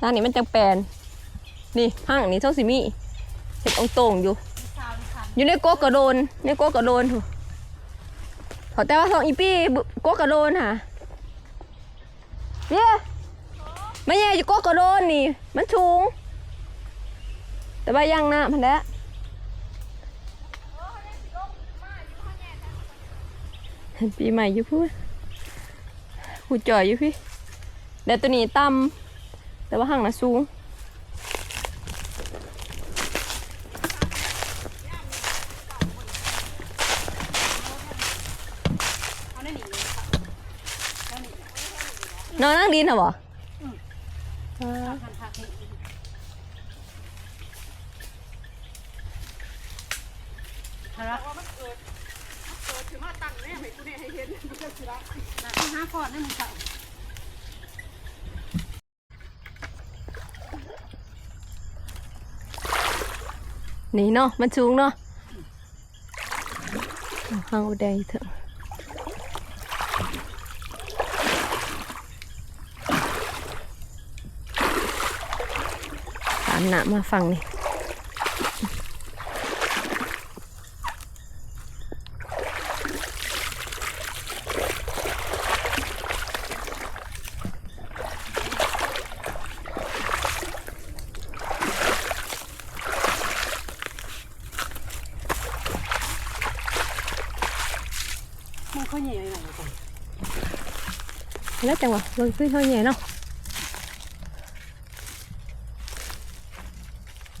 ทางนี้มันจังแปลนนี่ห้างนี้เท่าสิมีเห็ดองโตงอยู่ อยู่ในโกกกระโดน ในโกกกระโดนถูขอแต่ว่าสองอีปี้โกกระโดนค่ะเนี่ยไม่ใช่อยู่โกกกระโดนนี่ มันสูง แต่ว่ายังนะพันแล้วปีใหม่อยู่พูดหูจ่อยอยู่พี่แต่ตัวนี้ต่ำ แต่ว่าห่างนะสูงเอาได้หนีเลยค่ะได้หนีนอนนั่งดินเหรอบ่ทันทักนี่ฮะว่ามั นี่เนาะมันสูงเนาะห้างอุดเถอะตามหนามาฟังนี่ มึงค่อยใหญ่หน่อยก่อน แล้ว จังหวะเบิ่งขึ้นเท่าใหญ่เนาะ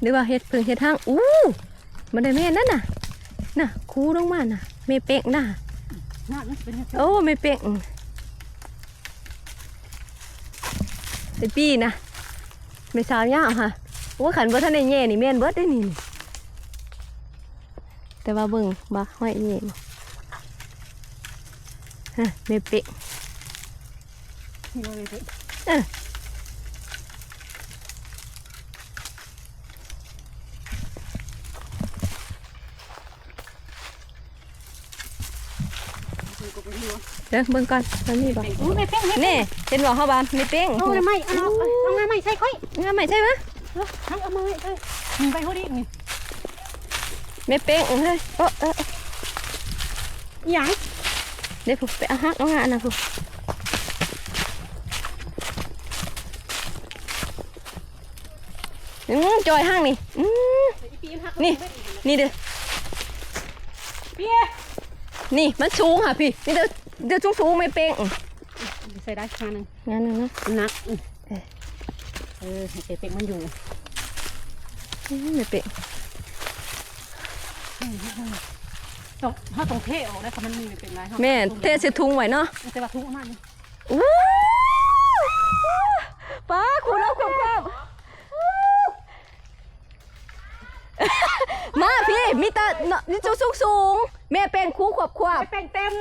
หรือว่าเฮ็ดเพิ่งเฮ็ดทางอู้มันได้แม่นนั่นน่ะน่ะคูลงมาน่ะเมเป๊กน่ะน่ามันเป็นยังไงโอ้ไม่เป๊กแต่ปีนะไม่สาวยาวค่ะว่าขันบ่ทันได้แย่นี่แม่นเบิดได้นี่แต่ว่าเบิ่งบักห้อยแย่บ่ฮะไม่เป๊ กนี่เลยเถอะเดี๋ยวเบิ่งก่อนมันมีบ่อู้ไม่เป้งไม่นี่เห็นบ่เฮาบ้านไม่เป๊กเอาไม่เอาเอางาไม่ใช่ค่อยงามใหม่ใช่ไหมทั้งเอามือใช่มึงไปหัวดินี่ไม่เป๊กเฮ้ยเออเออหยังเดี๋ยวผมไปเอาฮักเอางานนะผม อืมจอยห้างนี่อืมนี่ นี่เด้อเปี้ยนี่มันสูงค่ะพี่ นี่เด้อเด้อสูงสูงๆไม่เป้งใส่ได้คานึงงานหนึงนะนักเออให้เป๊กมันอยู่อืมไม่เป้งต้องถ้าต้องเทออกได้ค่ะมันมีเป็นไรแม่เทใส่ถุงไว้เนาะแต่ว่าทุกมันอู้ป้าคุณเอาความความ มาพี่มีแต่เนาะนี่สูงสูงสูงๆแม่เป็นครูขวบขวบไปเป็นเต็ม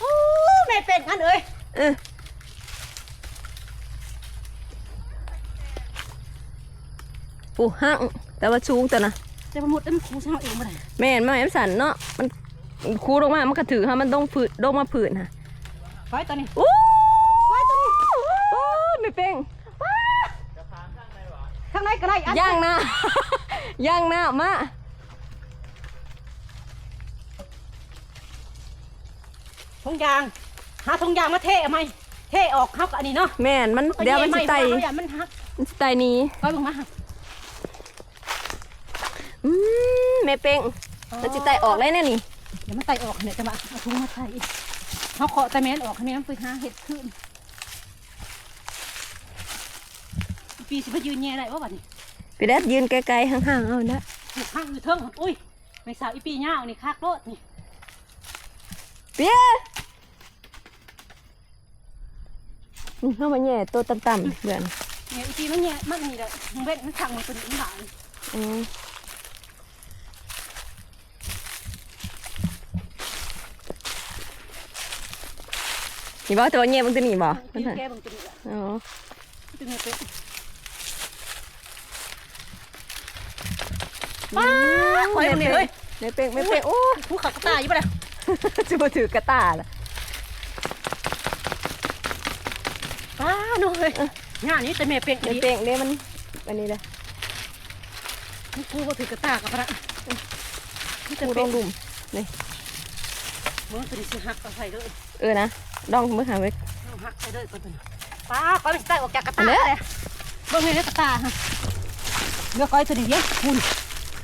โอ้แม่เป็นกันเอ้ยเออปูห้างแต่ว่าสูงแต่นะแต่มันหมดแล้วมันคงเช่าเองมาได้แม่นมาแอมสันเนาะมันคูลงมา มันก็ถือค่ะมันต้องผืนลงมาผืนค่ะไปตอนนี้ อู้ว้ายตัวนี้โอ้ย ไม่เป้งข้างในก็ได้อันย่างหน้า ย่างหน้ามาทงยาง หาทงยางมาเทเอาไหมเทออกครับอันนี้เนาะแม่นมันเดี๋ยวมันสิไตเอาอย่ามันหักมันสิไตหนี้ไปลงมาหักอืมไม่เป้งมันสิไตออกเลยเนี่ยนี่เดี๋ยวมันไตออกเนี่ยจะมาเอาถุงมาใส่เขาเคาะแต่แม่นออกเนี่ยมันไปหาเห็ดขึ้น ปีสิบยืนแย่ได้ว่าบัดนี้พี่แดดยืนไกลๆห่างๆเอานะถูกข้างอยู่เทิงอุ้ยไม่สาวอีปีเงานี่คากโลดนี่เปียอืมเข้ามาแย่ตัวต่ำๆเบื่อนเนี่ยอีปีมันแย่มันนี่แหละมันเว้นมันขังมันเป็นอีหลานอืมนี่บ่ตัวแย่มันตัวนี้บ่ปีแก้บังตัวนี้แหละอ๋อตัวนี้เป็น ป้าคอยมันนี่เฮ้ยไม่เป้งไม่เป้งโอ้ผู้ขักตายอยู่ปะเนี่ยจะมาถือกระตาล่ะป้าหน่อยงานนี้แต่แม่เป็กเดี๋ยวนี่เป่งเนี่ยมันอันนี้เลยมันกูบ่ถือกระตากกับพระนี่แต่กูเป็ต้อกงดุมมันตัวนี้สิหักเอาใส่เลยเออนะดองมือหาไว้เอาหักใส่เลยก่อนตัวนี้ป้าก้อยมันสิได้ออกจากกระอัตานเนี้ยเลยเบิ่งให้ได้กระตาฮะเลือกก้อยตัวนี้เยอะคุณ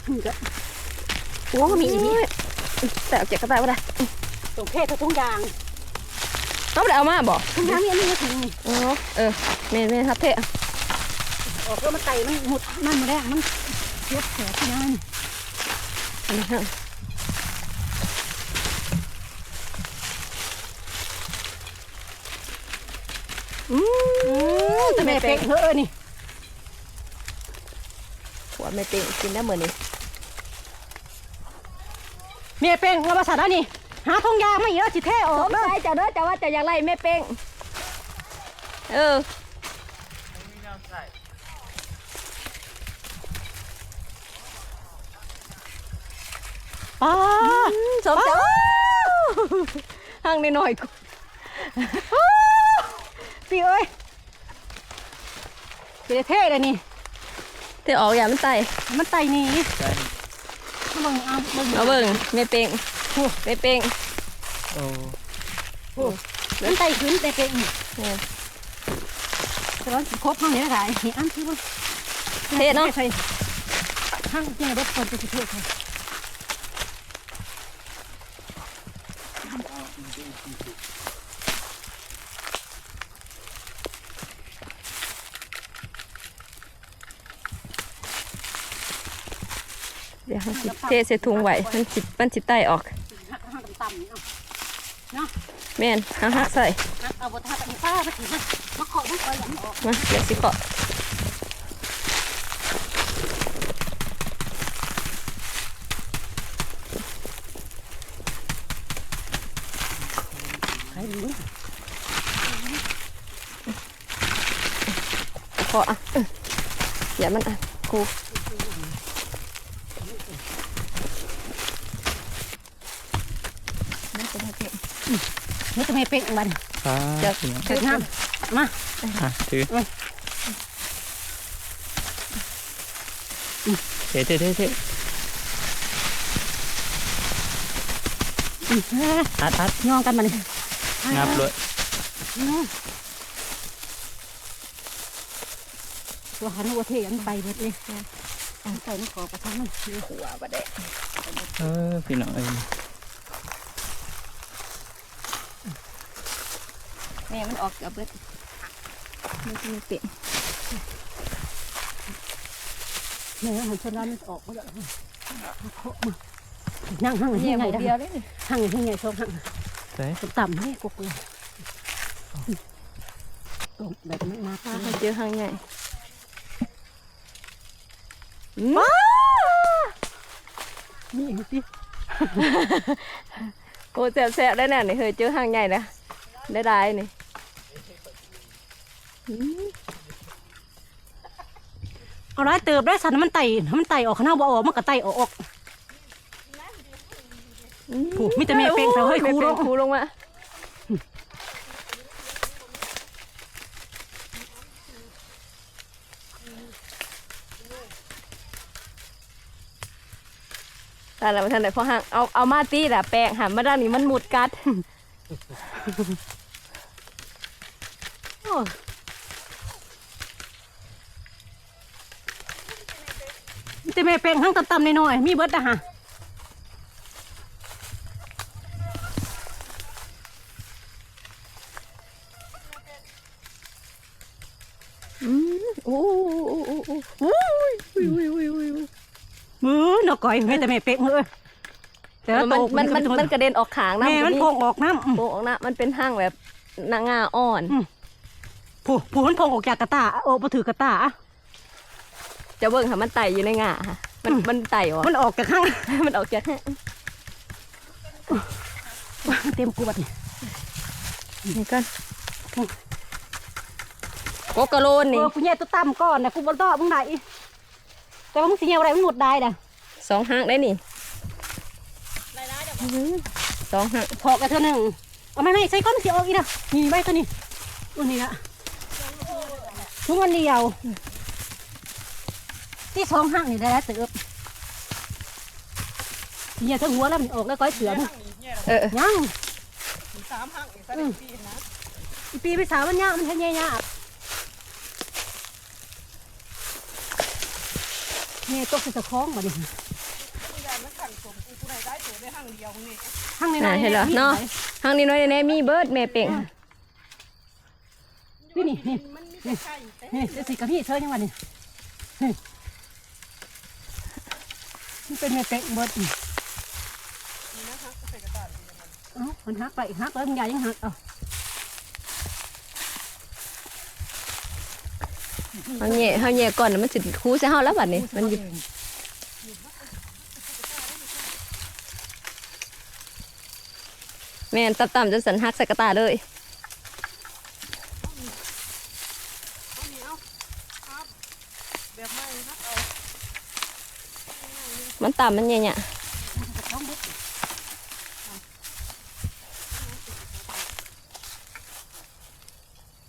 คุณก็ โอ้มีอีกนี่แต่เอาเจ็บกระตาไม่ได้ตรงเพศทุกอย่างเขาไม่ได้เอามาบอกทุกอย่างนี่อันนี้ก็ถึงนี่อ๋อเออเมนเมนทับเทะออกแล้วมันไตมันหมดมันมาแรกมันเจ็บแผลที่นั่นอันนี้ฮะอืมแต่แต่แม่ไม่เป็เป็กงเฮ้อนี่หัวไม่เป็งกินได้เหมือนนี้ แม่เป็กเราภาษาได้นี่ หาทงยางมาอีกแล้วสิเท่ออกสงสัยเจ้าเด้อเจ้าว่าเจ้าอยากไล่แม่เป็งเออป้าสมเจ้าห่างนิดหน่อยกูพี่เอ้ยสิได้เท่เลยนี่เทออกอย่ามันไตมันไตหนี่ เบิ่งเอาเบิ่งเอาเบิ่งแม่เป็งแม่เป็งโอ้มันไตขึ้นแต่เป็กนี่เนี่ยแต่ว่าสิครบห้องนี้ได้นี่อันที่ว่าเทเนาะใส่ห้างจริงๆเด็กคนจะสิเท่ใส่เดี๋ยวเราสิเทใส่ถุงไว้มันสิมันสิไตออกหักห้างต่ำๆนี่เอาแม่นหาหาใส่หักเอาบททับอันนี้ป้ามาถือมามาเคาะมันก่อนอย่างออกมาเดี๋ยวสิเคาะเคาะอะอื้ออย่ามันอะกูน่าจะได้เก็บ นี่จะไม่เป็กมันฟ้าจะพี่น้องถือน้ำมาอะถือเท่เท่เท่เท่อัดอัดย่องกันมาเลยงับเลยตัวหันหัวเทียนไปหมดเลยเอาใส่น้ำขอกระชังมันหัวบะเดะเออพี่น้องเอ้ แม่มันออกกับเบิดมันจะมีเปลี่ยนเนื้อหันชนร้านมันออกมาแล้วนั่งห้างเนี่ที่ยหไหนมูได้เดียวเลยนี่ห้างที่ไหนชมห้างใส่ต่ำนี่กุกเลยตรงแบบนั้นมาถ้าเขาเจอหางใหญ่นี่เองสิโกแสบๆได้แน่นี่เคยเจอหางใหญ่นะได้ได้นี่อืม เอาไรเติบได้สันมันไต่มันไต่ออกข้างนอกบ่ออกมันก็ไต่ออกโอ้มีแต่แม่เป้งเสาเฮ้ยครูลงแม่เป้ครูลงมาแต่ละท่านไหนพอห่างเอาเอามาตีแหละแปลงหันมาด้านนี้มันหมุดกัด แต่แม่เป้งห้างต่ำๆน้อยๆมีเบิดนะฮะอืมโอ้โอ้โอ้โอ้โอ้ยอุ้ยอุ้ยอุ้ยอุ้ยอุ้ยมือนกก่อยมีแต่แม่เป้งเลยแต่ละมันโตมันมันก็มันกระเด็นออกขางนะแม่มันโพงออกน้ำอืมโป่งออกนะมันเป็นห้างแบบนางงาอ่อนผู้ผู้มันโพงออกจากกระตาโอ้มาถือกระตา จะเบิ่งค่ะมันไต่อยู่ในงาค่ะมันอืมมันไต่ออกมันออกจากข้างมันออกจากเต็มกวดนี่นี่ก่อนโกกะโลนเอนี่อผู้ใหญ่ตัวต่ำก่อนนะกูบอลต่อมึงไหนแต่ว่ามึงสิเหี่ยวอะไรมึงหมดได้ด่ะสองห้างได้นี่สองห้างพอกันเท่าหนึ่งเอาไม่ไม่ใส่ก้อนเสียออกอีกนะนี่ใบตัวนี้ตัวนี้ละทุกวันเดียว ที่สองห้างนี่ได้แล้วเติบเนี่ยถ้าหัวแล้วมันออกแล้วก้อยเสือมเออยังสามห้างอีกสักปีนะอีปีไปสาวมันยากมันแค่ยากเนี่ยตกใส่ตะคองมาดิผู้ใหญ่มันขันสมกูผู้ใดได้ตัวได้ห้างเดียวนี่ห้างในน่ะเห็นเหรอเนาะห้างนี้น้อยแน่ๆมีเบิร์ดแม่เป่งนี่นี่นี่มันมีแต่ไข่แต่นี่เดี๋ยวสิกับพี่เธอยังวันนี้นี่ มันเป็นแม่เป็กเบิดนี่นะคะใส่กระดาษเอ้ามันหักไปหักแล้วมันใหญ่ยังหักเอาเฮาแย่เฮาแย่ก่อนน่ะมันสิคูใส่เฮาแล้วบัดนี้ มันหยิบแม่นตับๆจนสันหักใส่กระตาเลย เอาเหนียวครับแบบไม่นักเอา มันต่ำมันแย่ๆ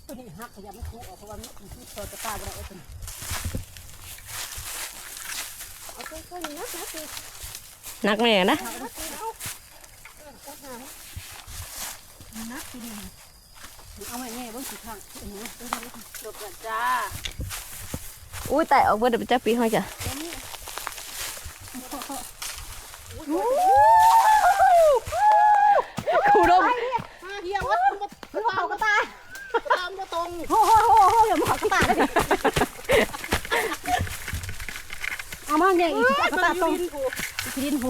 ตัวนี้หักขยับไม่คู่ออกเพราะว่ามันมันเปิดกระตาไปแล้วตัวนี้เอาตัวตัวนี้นะนะสินักแม่นะนักสิเอาเอาไว้แน่เบิ้งสีข้างอันนี้เบิ้งเบิ้งจบแล้วจ้าอุ้ยแต่ออกเบิดเดี๋ยวไปจับปีห้อยจ้ะ ครูดมมาเฮียวัดมันมันเปล่ากระตาตามมาตรงโอ้โหโอ้โหอย่ามาหักกระตาได้ดิเอามาเนี่ยอีกกระตาตรงดินกูอีกดินหู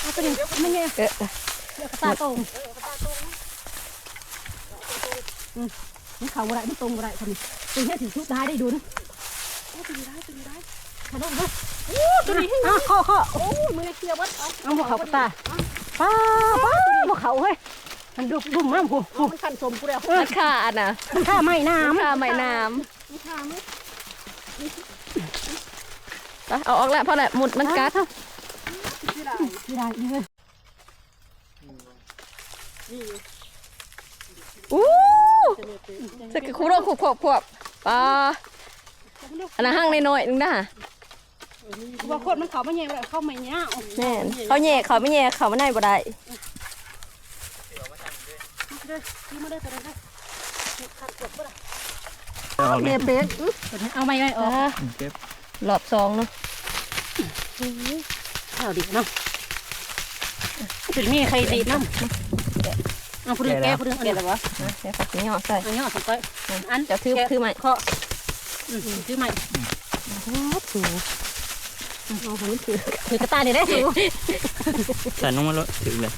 เอาตัวนี้ไม่เนี่ยเดี๋ยวกระตาตรงอืมมันเข่าอะไรมันตรงอะไรคนนี้ตัวนี้ถึงชุดได้ได้ดูนะโอ้ตีได้ตีได้ ขนมด้วยตัวนี้อะข้อข้อโอ้ยมือเฮียวัดเอาเอาหัวเขากระตาป้าป้าหัวเขาเฮ้ยมันดุดุ่มมากหูเอามันขันสมกูแล้วมันขาดน่ะมันข้าไม่น้มันขาไม่น้มีทางไหมำไปเอาออกแล้วเพราะแหละหมุดมันกัดที่ได้ำไม่ได้เลยอู้สกครูดมขวบขวบขวบปลาอันนั้นห้างน้อยๆนึงนะ ว่าคนมันเขาไม่เงี้ยเลยเข้าไม่เงี้ยแม่นเขาแย่เขาไม่แย่เขาไม่ได้บ่ได้ที่มาได้ตัวนี้เอาออกแม่เนี่ยเป็ดเอาไม่ไม่ออกอ่าเก็บรอบสองเนาะเอาดิเนาะถึงมีใครดีน้ำเอาผู้เรียนแก้ผู้เรียนเกลียดหรอวะเดี๋ยวฝักนี้ห่อใส่อันนี้สักก้อยอันจะถือถือใหม่ข้อถือใหม่ถู เอาผมถือถือกระตาเดี๋ยวได้สูใส่ลงมาแล้วถึงเลย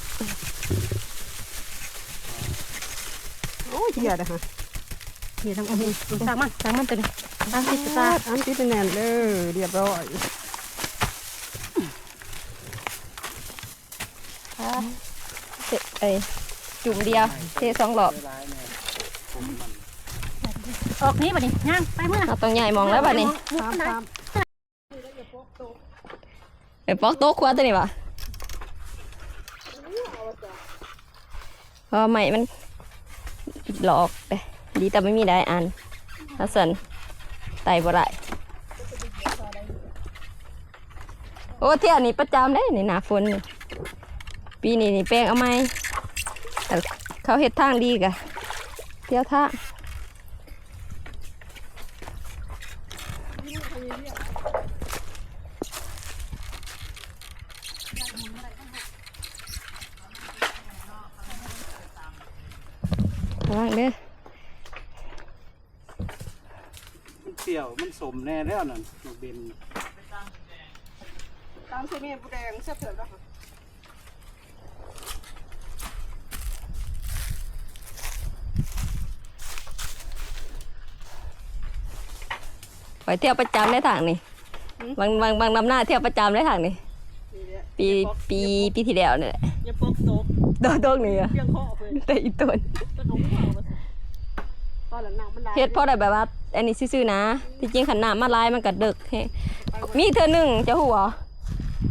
โอ้ยเฮียนะฮะเดี๋ยวทำเอาเองทางมันตั้งมันเป็นตั้งที่กระตาอันที่เป็นแนนเลยเรียบร้อยเสร็จไอ้จุ่มเดียวเทสองหลอดออกนี้ป่ะนี่ย่างไปเมื่อเอาตรงใหญ่มองแล้วบัดนี้ตาม ตามไปอกโต๊ะครัวตัวนี้วะเพอใหม่มันหลอกเด้ดีแต่ไม่มีได้อันฮัสสันไตบ่ได้โอ้เที่ยวนี้ประจำได้นี่หนาฝนปีนี้นี่แป้งเอาไหมแต่เขาเฮ็ดทางดีกะเที่ยวท่างระวังเด้อ มันเปรี้ยว มัน สมแน่แล้วนั่นลูกเบนตามเสมีผู้แดงเสียบเถิดแล้วค่ะไปเที่ยวประจำได้ทางนี่บางบางบางลำหน้าเที่ยวประจำได้ทางนี่นี่แหละปีปีปีที่แล้วนี่แหละอย่าปกโตกโดนตรงนี้อะเพียงข้อเพิ่นแต่อีต้นต้นหงส์เอาตอนหลังนางมันได้เฮ็ดเพราะได้แบบว่า อันนี้ซื่อๆนะที่จริงขันน้ำมาลายมันก็ดึกแฮะมีเธอหนึ่งเจ้าหัว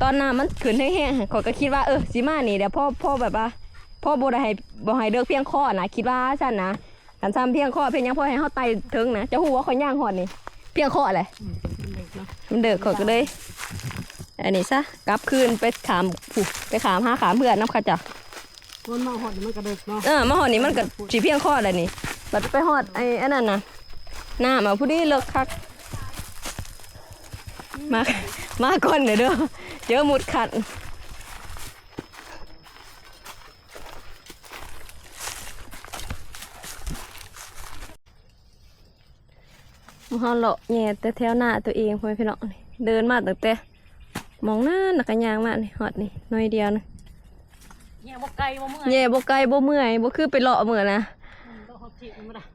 ตอนน้ำมันขึ้นแห้งๆขอยก็คิดว่าเออสิมานี่เดี๋ยวพ่อพ่อแบบว่าพ่อบ่ได้ให้บ่ให้เลิกเพียงข้อนะคิดว่าซั่นนะกันซ้ำเพียงข้อเพียงหยังพ่อให้เฮาไต่ถึงนะจะฮู้ว่าข่อยย่างฮอดนี่เพียงข้ออะไรมันเด็กข่อยก็เลยอันนี้ซะกลับคืนไปขามผู้ไปขามหาขามเพื่อนน้ำขาจ้ะมันมาหอดมันกระเดิกเนาะเออมาหอดนี่มันก็สิเพียงข้ออะไรนี่บัดไปหอดไอ้อันนั้นน่ะ หน้ามาผู้ดีเลิกคัก มา มาก่อนเด้อเด้อเจอหมุดขัดมาเฮาเลาะแง่แต่แถวหน้าตัวเองพ่อแม่พี่น้องนี่เดินมาตั้งแต่มองหน้านักยางมานี่ฮอดนี่หน้อยเดียวนะเนี่ยบ่ไกลบ่เมื่อยแย่บ่ไกลบ่เมื่อยบ่คือไปเลาะมื้อนะต้องหอบที่มันได้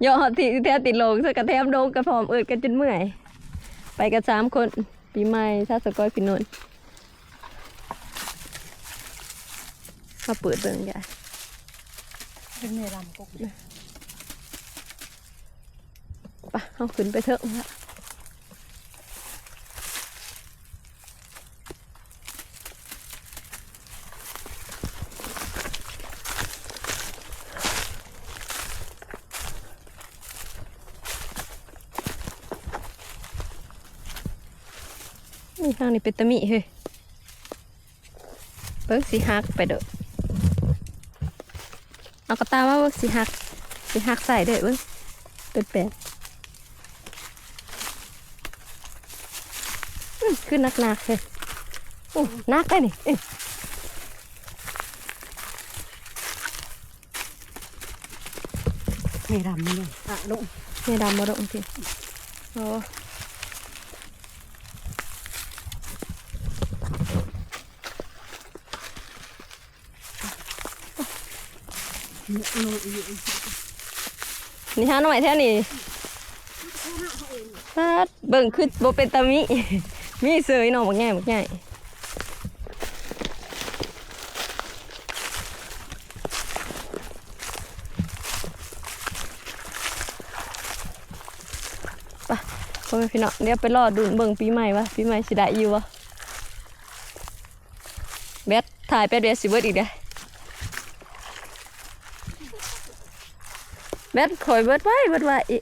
ยอดที่แท้ติดลงสกระแทมโดงกระพร้อมเอิดกันจนเมื่อย ไปกันสามคนปีใหม่ชาสกอยพี่นนท์มาเปิดเบิ่งใหญ่เป็นเมรำกกปะเอาขึ้นไปเถอะละ นี่ทางนี้เป็นตะมิเฮ้ยเบิ่งสีหักไปเด้อเอากระตาว่าเบิ่งสีหักสีหักใส่เด้อเบิ่งเป็นแปดอืมคือนักนักๆเฮ้ยโอ้นักได้นี่เอ้ยเมรำนี่เลยอะลงเนี่ยดำมาดงจริงโอ้ ลงอีก นี่ฮะหน่อยแท่นี่ฟาดเบิ่งคือโบเป็นตามิ มีเสยหน่อบักง่ายบักง่ายไปพ่อแม่พี่น้องเดี๋ยวไปรอดูเบิ่งปีใหม่วะปีใหม่สิได้อยู่วะแบทถ่ายไปเดียวสิเบิร์ดอีกเด้อ บดคอยเบิดไว้เบิดไว้อี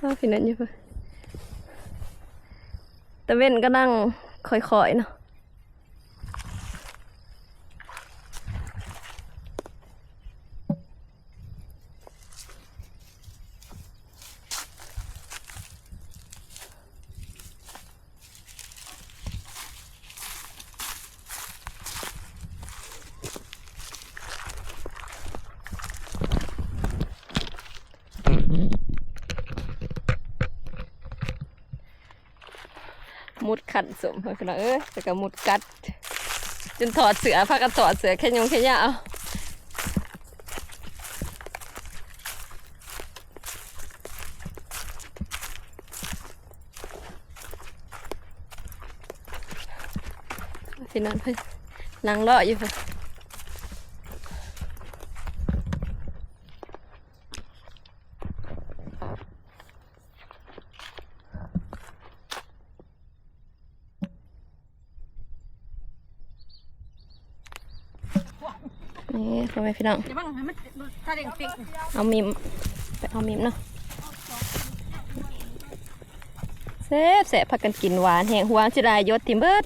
ก็พี่นั่นอยู่เพิ่นตะเว้นก็นั่งคอยๆเนาะมุด ขันสมเพื่อนเอ้ยแต่ก็มุดกัด จนถอดเสือพากันถอดเสือแค่ยงแค่ยาวพี่นั่นเพิ่นลังเลาะอยู่เพื่อน พ่อแม่พี่น้องจะบ้างให้มันถ้าเด้งติ๊กเอามิมไปเอามิมเนาะเซฟแสบพักกันกินหวานแหงหวานสิได้ยศทิมเบิด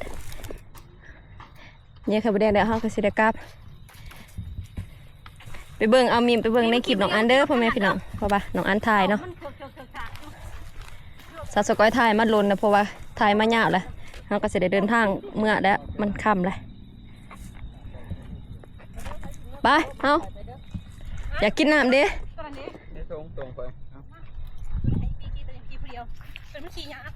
เนี่ยค่ะประเดี๋ยวเดี๋ยวเฮาก็สิได้กลับ ไปเบิ่งเอามิมไปเบิ่งในคลิปน้องอันเด้อพ่อแม่พี่น้องเพราะว่าน้องอันถ่ายเนาะมัสาวสกอยถ่ายมาลนนะเพราะว่าถ่ายมายากเลยเฮาก็สิได้เดินทางเมื่อแล้วมันค่ำเลย ไปเอาอยากกินน้ำเด้ตัวนี้ตรงตรงไปไอ้ปีกี้ตัวนี้ปีเดียวเป็นมันขี้ยาก